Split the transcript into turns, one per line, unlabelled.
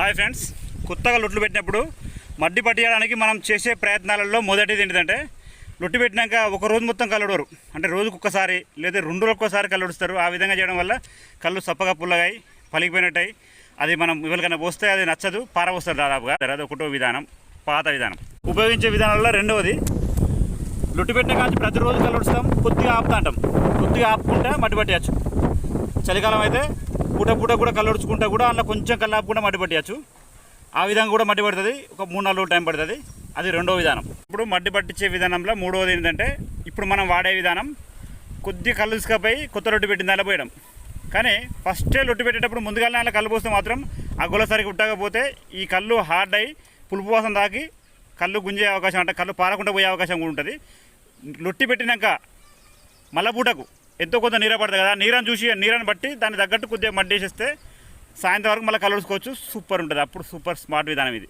Hi friends కొత్తగా లొట్లు పెట్టినప్పుడు మడ్డి పట్టియడానికి మనం చేసే ప్రయత్నాలలో మొదటిది ఏంటంటే లొట్టు పెట్టినాక ఒక రోజు మొత్తం కల్లుడరు అంటే రోజుకు ఒక్కసారి లేదా రెండు రోజులకు ఒకసారి కల్లుడుస్తారు ఆ విధంగా చేయడం వల్ల కళ్ళు సప్పగా పుల్లగాయి పలిగిపోయినట్టయి. అది మనం ఎవరికైనా పోస్తే అది నచ్చదు పారపోస్తారు దాదాపుగా. అది ఒకటో విధానం పాత విధానం. ఉపయోగించే విధానంలో రెండవది లొట్టు పెట్టిన కానీ ప్రతిరోజు కళ్ళుడుస్తాం కొద్దిగా ఆపుతా అంటాం. కొద్దిగా ఆపుకుంటే మట్టి పట్టేయచ్చు. చలికాలం అయితే పూట పూట కూడా కళ్ళొడుచుకుంటా కూడా అందులో కొంచెం కల్లాపు కూడా మట్టి పట్టేయచ్చు. ఆ విధంగా కూడా మట్టి పడుతుంది. ఒక మూడు నాలుగు టైం పడుతుంది. అది రెండో విధానం. ఇప్పుడు మట్టి పట్టించే విధానంలో మూడవది ఏంటంటే ఇప్పుడు మనం వాడే విధానం కొద్ది కళ్ళు ఇసుకపోయి కొత్త రొట్టె పెట్టిన దానిలో పోయడం. కానీ ఫస్టే లొట్టు పెట్టేటప్పుడు ముందుగానే అలా కళ్ళు పోస్తే మాత్రం ఆ గొల్ల ఉట్టకపోతే ఈ కళ్ళు హార్డ్ అయ్యి పులుపు వాసన తాకి కళ్ళు గుంజే అవకాశం అంటే కళ్ళు పారకుండా పోయే అవకాశం కూడా ఉంటుంది. లొట్టి పెట్టినాక మల్లపూటకు ఎంతో కొంత నీర పడుతుంది కదా నీరని చూసి నీరని బట్టి దాన్ని తగ్గట్టు కొద్దిగా మడ్డేసేస్తే సాయంత్రం వరకు మళ్ళీ కలుసుకోవచ్చు సూపర్ ఉంటుంది. అప్పుడు సూపర్ స్మార్ట్ విధానం ఇది.